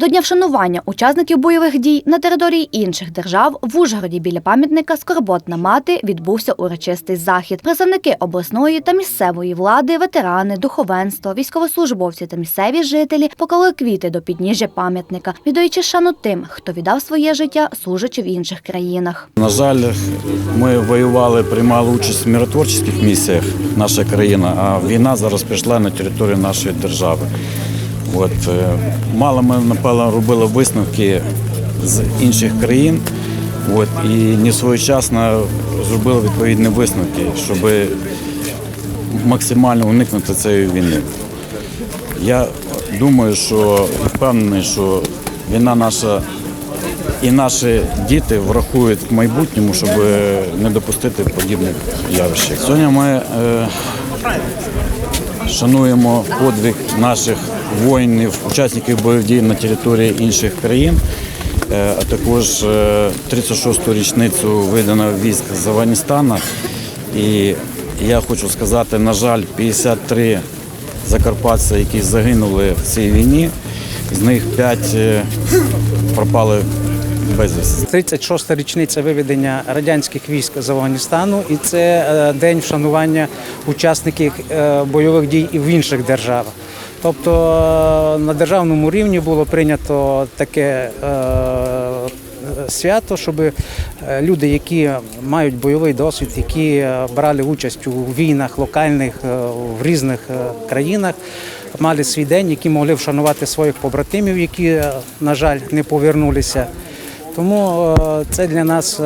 До дня вшанування учасників бойових дій на території інших держав в Ужгороді біля пам'ятника Скорботна мати відбувся урочистий захід. Представники обласної та місцевої влади, ветерани, духовенство, військовослужбовці та місцеві жителі поклали квіти до підніжжя пам'ятника, віддаючи шану тим, хто віддав своє життя, служачи в інших країнах. На жаль, ми воювали, приймали участь в миротворчих місіях, наша країна, а війна зараз пішла на територію нашої держави. От, е, мало ми, напевно, робили висновки з інших країн от, і не своєчасно зробили відповідні висновки, щоб максимально уникнути цієї війни. Я думаю, що впевнений, що війна наша і наші діти врахують в майбутньому, щоб не допустити подібних явищ. Сьогодні ми е, шануємо подвиг наших воїнів, учасників бойових дій на території інших країн, е, а також е, 36-ту річницю виданого військ з Афганістану. І я хочу сказати, на жаль, 53 закарпатця, які загинули в цій війні, з них 5 пропали безвісти. 36-та річниця виведення радянських військ з Афганістану, і це е, день вшанування учасників е, бойових дій і в інших державах. Тобто е, на державному рівні було прийнято таке е, свято, щоб е, люди, які мають бойовий досвід, які брали участь у війнах локальних в різних країнах, мали свій день, які могли вшанувати своїх побратимів, які, на жаль, не повернулися. Тому це для нас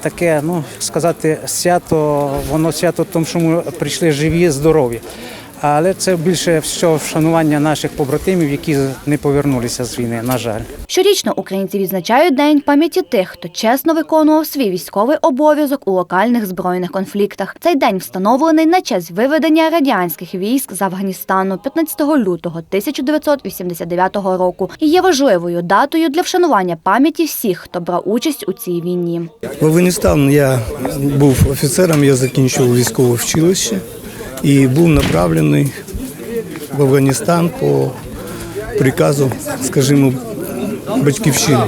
таке, ну сказати, свято, воно свято тому, що ми прийшли живі, здорові. Але це більше всього вшанування наших побратимів, які не повернулися з війни, на жаль. Щорічно українці відзначають День пам'яті тих, хто чесно виконував свій військовий обов'язок у локальних збройних конфліктах. Цей день встановлений на честь виведення радянських військ з Афганістану 15 лютого 1989 року і є важливою датою для вшанування пам'яті всіх, хто брав участь у цій війні. В Афганістан я був офіцером, я закінчив військове вчилище і був направлений в Афганістан по приказу, скажімо, батьківщини.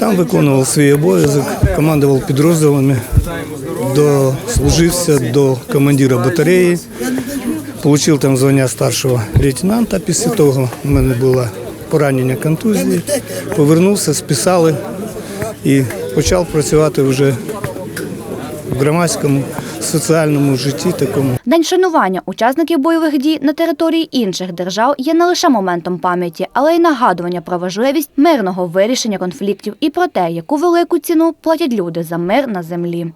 Там виконував свій обов'язок, командував підрозділами, дослужився до командира батареї, отримав там звання старшого лейтенанта. Після того в мене було поранення контузії. Повернувся, списали і почав працювати вже в громадському соціальному житті такому. День шанування учасників бойових дій на території інших держав є не лише моментом пам'яті, але й нагадування про важливість мирного вирішення конфліктів і про те, яку велику ціну платять люди за мир на землі.